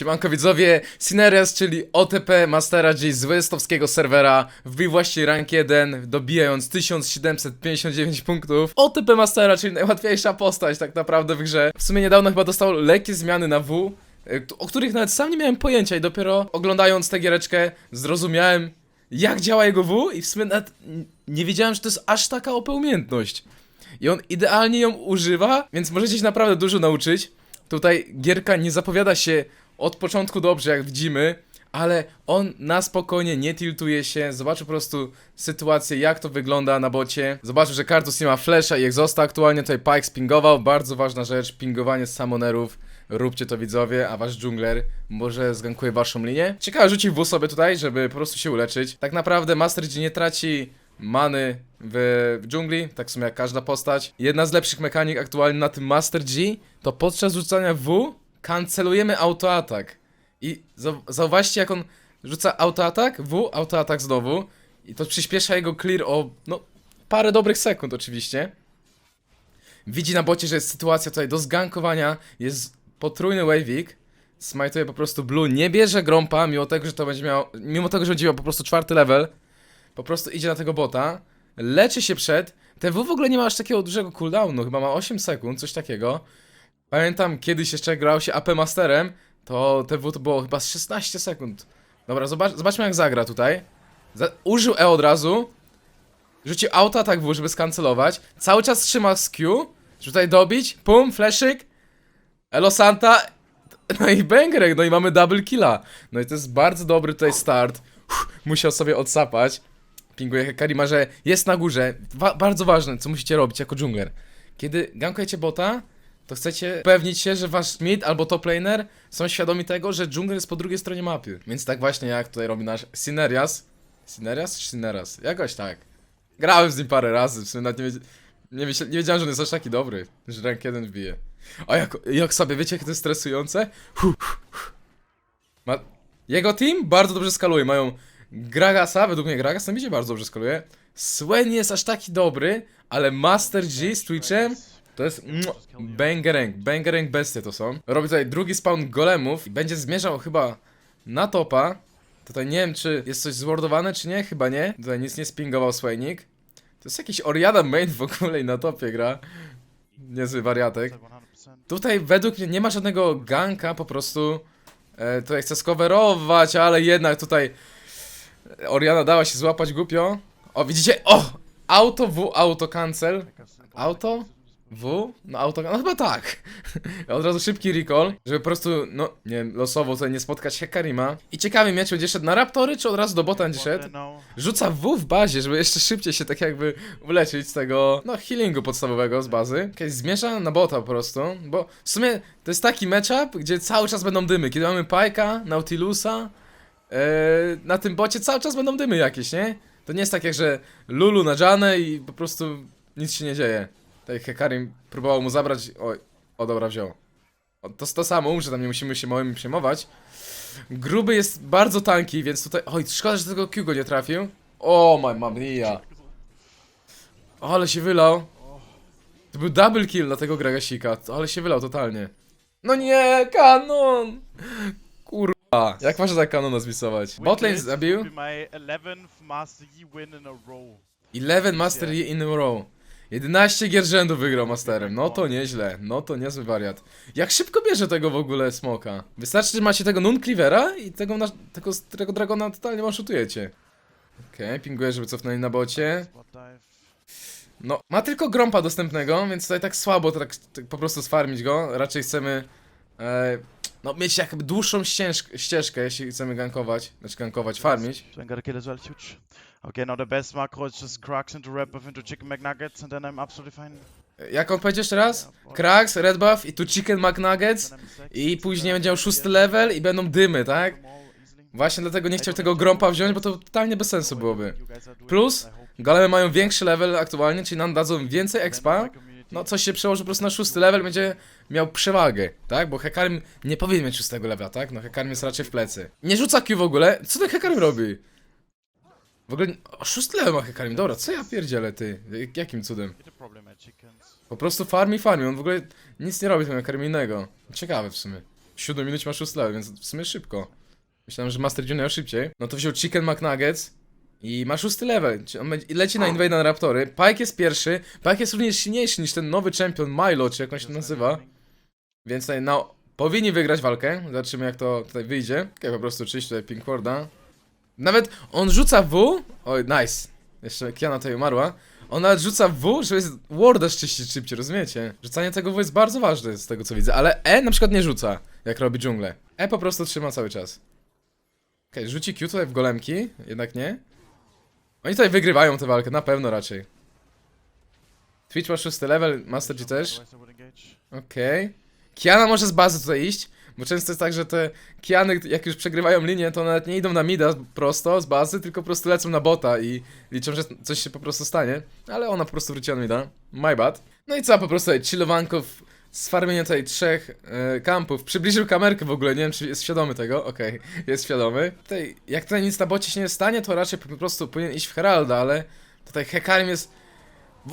Siemanko widzowie, Cinerias, czyli OTP Mastera G z westowskiego serwera wbił właśnie rank 1, dobijając 1759 punktów. OTP Mastera, czyli najłatwiejsza postać tak naprawdę w grze. W sumie niedawno chyba dostał lekkie zmiany na W, e, o których nawet sam nie miałem pojęcia i dopiero oglądając tę giereczkę zrozumiałem jak działa jego W i w sumie nawet nie wiedziałem, że to jest aż taka OP umiejętność. I on idealnie ją używa, więc możecie się naprawdę dużo nauczyć. Tutaj gierka nie zapowiada się od początku dobrze, jak widzimy, ale on na spokojnie nie tiltuje się, zobaczył po prostu sytuację, jak to wygląda na bocie. Zobaczył, że Kartus nie ma flasha i egzosta aktualnie, tutaj Pike spingował, bardzo ważna rzecz, pingowanie z summonerów. Róbcie to widzowie, a wasz dżungler może zgankuje waszą linię. Ciekawe, rzucił W sobie tutaj, żeby po prostu się uleczyć. Tak naprawdę Master G nie traci many w, w dżungli, tak w sumie jak każda postać. Jedna z lepszych mechanik aktualnie na tym Master G to podczas rzucania W kancelujemy autoatak. I zau- zauważcie jak on rzuca autoatak, W, autoatak znowu. I to przyspiesza jego clear o no parę dobrych sekund oczywiście. Widzi na bocie, że jest sytuacja tutaj do zgankowania, jest potrójny waveik, smajtuje po prostu blue, nie bierze grompa, mimo tego, że to będzie miał, mimo tego, że będzie miał po prostu czwarty level, po prostu idzie na tego bota, leczy się przed, TW w ogóle nie ma aż takiego dużego cooldownu, chyba ma 8 sekund, coś takiego. Pamiętam kiedyś jeszcze grał się AP Masterem, to TW to było chyba z 16 sekund. Dobra, zobacz, zobaczmy jak zagra tutaj. Za użył E od razu, rzucił auto atak W, żeby skancelować, cały czas trzyma z Q, żeby tutaj dobić, pum, flashyk, Elo Santa, no i bangerek, no i mamy double killa. No i to jest bardzo dobry tutaj start. Uff, musiał sobie odsapać. Pinguje Hekarima, że jest na górze. Wa bardzo ważne, co musicie robić jako jungler. Kiedy gankujecie bota, to chcecie upewnić się, że wasz mid albo top laner są świadomi tego, że jungler jest po drugiej stronie mapy. Więc tak właśnie jak tutaj robi nasz Sinerias. Sinerias czy Sineras? Jakoś tak. Grałem z nim parę razy, w sumie nawet nie, nie, nie wiedziałem, że on jest aż taki dobry, że rank 1 wbije. A jak, jak sobie, wiecie jakie to jest stresujące? Hu, hu, hu. Ma... Jego team bardzo dobrze skaluje, mają Gragasa, według mnie Gragas na midzie bardzo dobrze skaluje. Swen jest aż taki dobry, ale Master G z Twitchem to jest bangerang, bangerang bestie to są. Robi tutaj drugi spawn golemów i będzie zmierzał chyba na topa. Tutaj nie wiem, czy jest coś zwordowane, czy nie, chyba nie. Tutaj nic nie spingował Swaynik. To jest jakiś Oriada main w ogóle i na topie gra. Niezły wariatek. Tutaj według mnie nie ma żadnego ganka, po prostu e, tutaj chcę skowerować, ale jednak tutaj Oriana dała się złapać głupio. O, widzicie? O! Auto W, auto cancel. Auto? W? No auto, no chyba tak. Od razu szybki recall, żeby po prostu, no, nie wiem, losowo tutaj nie spotkać Hekarima. I ciekawy miecz będzie szedł na Raptory, czy od razu do bota będzie szedł? Rzuca W w bazie, żeby jeszcze szybciej się tak jakby uleczyć z tego, no, healingu podstawowego z bazy. Okay, zmierza na bota po prostu, bo w sumie to jest taki matchup, gdzie cały czas będą dymy. Kiedy mamy Pajka, Nautilusa, e, na tym bocie cały czas będą dymy jakieś, nie? To nie jest tak jak, że Lulu na Janę i po prostu nic się nie dzieje. Tak Hekarim próbował mu zabrać, oj, o dobra, wziął. O, to, to samo, umrze, tam nie musimy się moim przejmować. Gruby jest bardzo tanki, więc tutaj... Oj, szkoda, że tego Q go nie trafił. O, my mamia. Ale się wylał. To był double kill dla tego Gragasika, ale się wylał totalnie. No nie, kanon! Kurwa. Jak można tak kanona zbisować? Botlane zabił. My 11th Master Yi win in a row. 11 Master Yi in a row. 11 gier rzędu wygrał Masterem. No to nieźle. No to niezły wariat. Jak szybko bierze tego w ogóle smoka? Wystarczy, że macie tego Nun Cleavera i tego, na, tego, tego Dragona totalnie one-shotujecie. Okej, okay, pinguję, żeby cofnęli na bocie. No, ma tylko Grompa dostępnego, więc tutaj tak słabo tak, tak po prostu sfarmić go. Raczej chcemy e, no, mieć jakby dłuższą ścieżkę, ścieżkę, jeśli chcemy gankować. Znaczy gankować, farmić. Okay, now the best macro is just Crux into Red Buff into Chicken McNuggets and then I'm absolutely fine. Jak on powiedział jeszcze raz? Krax, Red Buff i tu Chicken McNuggets. I później będzie miał szósty level i będą dymy, tak? Właśnie dlatego nie chciał tego Grompa wziąć, bo to totalnie bez sensu byłoby. Plus. Golemy mają większy level aktualnie, czyli nam dadzą więcej expa. No coś się przełoży po prostu na szósty level, będzie miał przewagę, tak? Bo Hekarim nie powinien mieć szóstego levela, tak? No Hekarim jest raczej w plecy. Nie rzuca Q w ogóle. Co ten Hekarim robi? W ogóle... Szósty level ma Hekarim, dobra, co ja pierdzielę, ty? Jak- Jakim cudem? Po prostu farmi, farmi, on w ogóle nic nie robi tego Hekarim innego. Ciekawe w sumie. W 7 minucie masz 6 level, więc w sumie szybko. Myślałem, że Master Junior szybciej. No to wziął Chicken McNuggets i ma 6 level. On leci na Invade na Raptory. Pike jest pierwszy. Pike jest również silniejszy niż ten nowy champion Milo, czy jak on się nazywa. Więc tutaj, no, powinni wygrać walkę. Zobaczymy, jak to tutaj wyjdzie. Okej, po prostu czyść tutaj Pinkwarda. Nawet on rzuca W. Oj, nice. Jeszcze Kiana tutaj umarła. On nawet rzuca W, żeby Warda czyścić szybciej, rozumiecie? Rzucanie tego W jest bardzo ważne z tego co widzę, ale E na przykład nie rzuca, jak robi dżunglę. E po prostu trzyma cały czas. Okej, rzuci Q tutaj w golemki, jednak nie. Oni tutaj wygrywają tę walkę, na pewno raczej. Twitch ma szósty level, Master G też. Okej. Kiana może z bazy tutaj iść, bo często jest tak, że te Kiany, jak już przegrywają linię, to nawet nie idą na mida prosto z bazy, tylko po prostu lecą na bota i liczą, że coś się po prostu stanie. Ale ona po prostu wróciła na mida. My bad. No i co, po prostu tutaj chillowanko w tutaj trzech e, kampów. Przybliżył kamerkę w ogóle, nie wiem czy jest świadomy tego. Okej, jest świadomy. Tutaj, jak tutaj nic na bocie się nie stanie, to raczej po prostu powinien iść w Heralda, ale tutaj Hekarim jest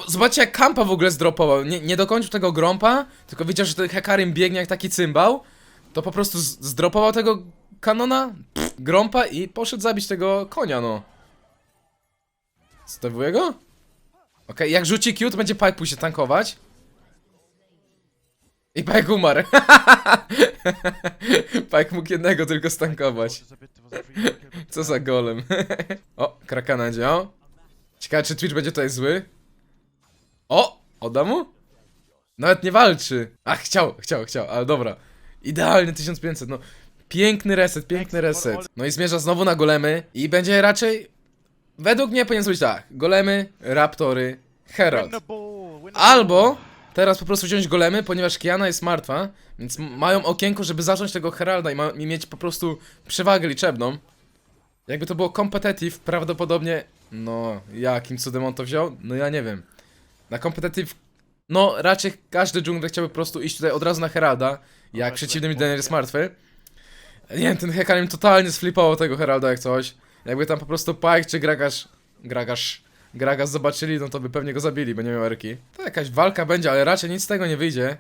Zobaczcie jak Kampa w ogóle zdropował. Nie, nie dokończył tego grompa, tylko widział, że ten Hekarim biegnie jak taki cymbał. To po prostu zdropował tego kanona, grompa i poszedł zabić tego konia, no. Stawuje go? Okej, jak rzuci Q, to będzie Pike pójść tankować. I Pike umarł. Pike mógł jednego tylko stankować. Co za golem. o, krakana działa. Ciekawe, czy Twitch będzie tutaj zły. O! Odda mu? Nawet nie walczy. Ach, chciał, chciał, chciał, ale dobra. Idealnie 1500, no. Piękny reset, piękny reset. No i zmierza znowu na golemy i będzie raczej... Według mnie powinien być tak. Golemy, raptory, herald. Albo teraz po prostu wziąć golemy, ponieważ Kiana jest martwa, więc mają okienko, żeby zacząć tego Heralda i, i mieć po prostu przewagę liczebną. Jakby to było competitive, prawdopodobnie... No, jakim cudem on to wziął? No ja nie wiem. Na competitive... No, raczej każdy dżungler chciałby po prostu iść tutaj od razu na Heralda, jak przeciwny Midener jest martwy. Nie wiem, ten Hekarim totalnie sflipował tego Heralda jak coś. Jakby tam po prostu Pike czy Gragas... Gragas... Gragas zobaczyli, no to by pewnie go zabili, bo nie miał erki. To jakaś walka będzie, ale raczej nic z tego nie wyjdzie.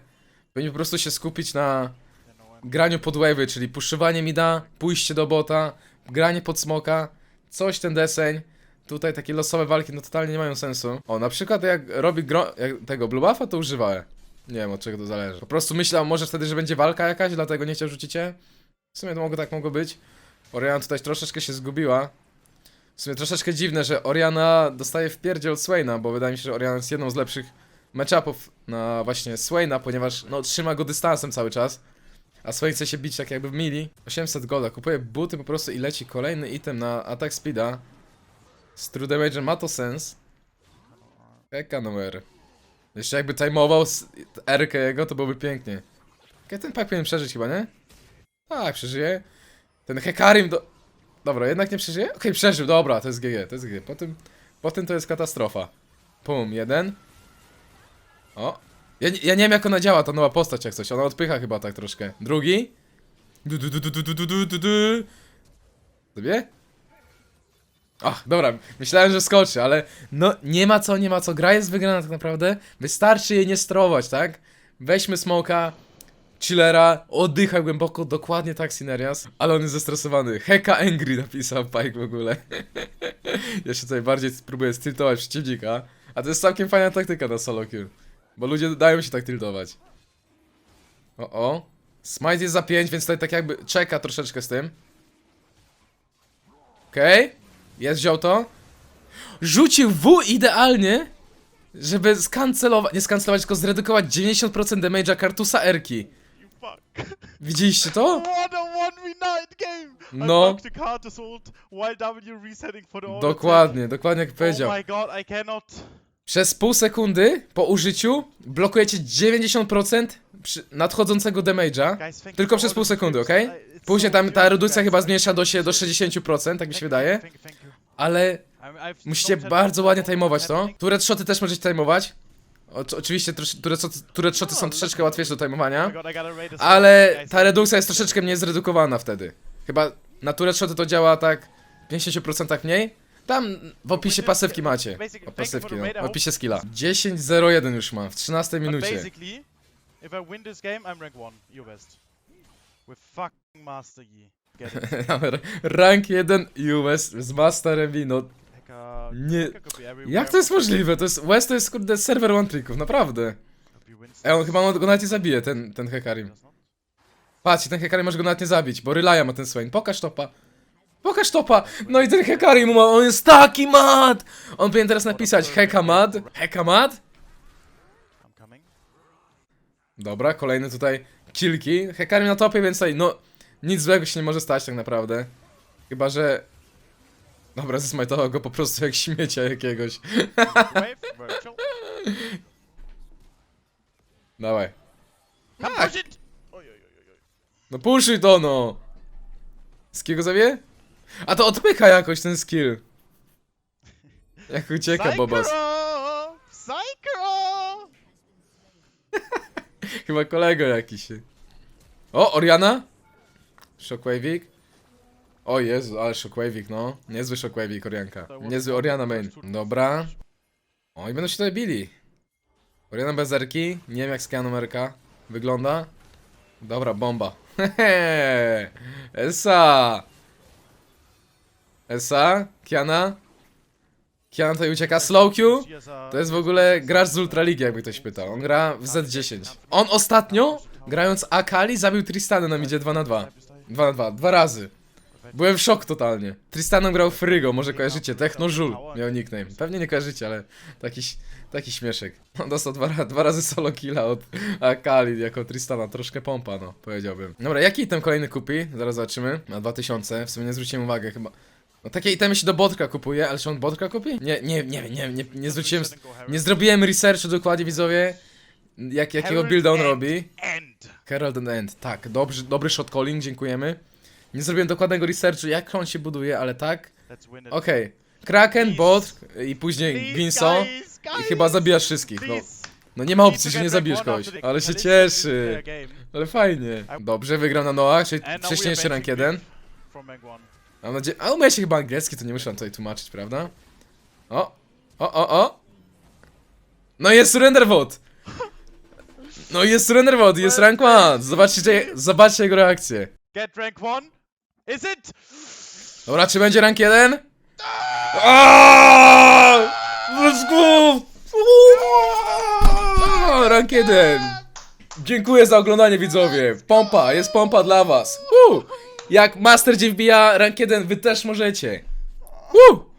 Powinni po prostu się skupić na no, graniu pod wave'y, czyli puszowanie mida, pójście do bota, granie pod smoka, coś ten deseń. Tutaj takie losowe walki no totalnie nie mają sensu. O, na przykład jak robi gro jak tego blue buffa, to używałem. Nie wiem od czego to zależy. Po prostu myślał może wtedy, że będzie walka jakaś, dlatego nie chciał rzucić cię. W sumie to mogło tak mogło być. Oriana tutaj troszeczkę się zgubiła. W sumie troszeczkę dziwne, że Oriana dostaje w pierdzie od Swaina, bo wydaje mi się, że Oriana jest jedną z lepszych matchupów na właśnie Swaina, ponieważ no trzyma go dystansem cały czas. A Swain chce się bić tak jakby w mili. 800 golda, kupuje buty po prostu i leci kolejny item na attack speeda. True damage ma to sens. Eka numer. Jeszcze jakby timeował R jego, to byłoby pięknie. Okej, ten pack powinien przeżyć chyba, nie? Tak, przeżyje. Ten Hekarim do... Dobra, jednak nie przeżyje? Okej, przeżył, dobra, to jest GG, to jest GG. Po tym, po tym to jest katastrofa. Pum, jeden. O. Ja, ja nie wiem jak ona działa, ta nowa postać jak coś. Ona odpycha chyba tak troszkę. Drugi. Du, du, du, du, du, du, du, du, du? Ach, dobra, myślałem, że skoczy, ale no nie ma co, nie ma co. Gra jest wygrana tak naprawdę. Wystarczy jej nie strować, tak? Weźmy smoka, chillera, oddychaj głęboko, dokładnie tak Sinerias. Ale on jest zestresowany. Heka Angry napisał Pike w ogóle. ja się tutaj bardziej spróbuję stiltować przeciwnika. A to jest całkiem fajna taktyka na solo kill. Bo ludzie dają się tak tiltować. O, o. Smite jest za 5, więc tutaj tak jakby czeka troszeczkę z tym. Okej. Jest wziął to? Rzucił W idealnie, żeby skancelować, nie skancelować, tylko zredukować 90% damage'a Kartusa Erki. Widzieliście to? No. Dokładnie, dokładnie jak powiedział. Przez pół sekundy po użyciu blokujecie 90% przy nadchodzącego damage'a. Tylko przez pół sekundy? I- it's Później tam ta redukcja chyba zmniejsza do, się, do appreciate it. 60%, tak mi się wydaje. Ale musicie bardzo ładnie at timeować to. Turret shoty też możecie timeować. O, oczywiście turret shoty, są troszeczkę łatwiejsze do Oh rate this Ale ta redukcja jest troszeczkę mniej zredukowana wtedy. Chyba na turret shoty to działa tak w 50% mniej. Tam w opisie pasywki macie. O pasywki, no. W opisie skilla. 10-0-1 już mam w 13 But minucie. If I win this game, I'm rank 1. You best. with fucking Master Yi. Get it. Rank 1 US z Masterem V, no Nie- hacker could be everywhere. jak to jest możliwe? To jest, West to jest kurde serwer one tricków, naprawdę. Could be Winston. E, on chyba go nawet nie zabije, ten, ten Hekarim. Does not. Patrz, ten Hekarim może go nawet nie zabić, bo Relaya ma ten Swain. Pokaż topa. Pokaż topa! No i ten Hekarim ma, on jest taki mad! On powinien teraz napisać Heka mad, Heka mad. Dobra, kolejny tutaj kilki. Hekarim na topie, więc tutaj, no, nic złego się nie może stać tak naprawdę. Chyba, że... Dobra, zesmajtował go po prostu jak śmiecia jakiegoś. Dawaj. Come Tak. No puszuj to, no! Skill go zabije? A to odpycha jakoś ten skill. Jak ucieka Bobas. Chyba kolego jakiś. O, Oriana? Shockwave'ik? O Jezu, ale Shockwave'ik, no. Niezły Shockwave'ik, Orianka. Niezły Oriana main. Dobra. O, i będą się tutaj bili. Oriana bez erki. Nie wiem jak z numerka wygląda. Dobra, bomba. Esa. Esa. Kiana. Kiana tutaj ucieka. Slow Q. To jest w ogóle gracz z Ultraligi, jakby ktoś pytał. On gra w Z10. On ostatnio, grając Akali, zabił Tristana na midzie 2 na 2 2 na 2, dwa razy. Byłem w szok totalnie. Tristanem grał Frygo, może kojarzycie, Techno Żul miał nickname. Pewnie nie kojarzycie, ale taki, taki śmieszek. On dostał dwa, dwa razy solo killa od Akali jako Tristana, troszkę pompa, no, powiedziałbym. Dobra, jaki item kolejny kupi? Zaraz zobaczymy. Na 2000, w sumie nie zwróciłem uwagi chyba. No takie itemy się do botka kupuje, ale czy on botka kupi? Nie, nie, nie, nie, nie, nie zwróciłem, nie zrobiłem researchu dokładnie widzowie, jak, jakiego builda on robi. Herald and End, tak, dobry, dobry shot calling, dziękujemy. Nie zrobiłem dokładnego researchu, jak on się buduje, ale tak. Okej. Kraken, Please. bot i później Ginso i chyba zabijasz wszystkich, no. No nie ma opcji, że nie zabijesz kogoś, ale się cieszy. Ale fajnie. Dobrze, wygrał na Noah, czyli wcześniejszy rank benching 1. Mam nadzieję. A umie się chyba angielski, to nie muszę wam tutaj tłumaczyć, prawda? O! O, o, o! No jest surrender vote! No jest surrender vote, jest rank 1! Zobaczcie, zobaczcie jego reakcję. Get rank one. Is it? Dobra, czy będzie rank 1? Aaaa! Let's go! Rank 1! Dziękuję za oglądanie widzowie. Pompa, jest pompa dla was. Woo! Jak Master G wbija rank 1, wy też możecie. Woo!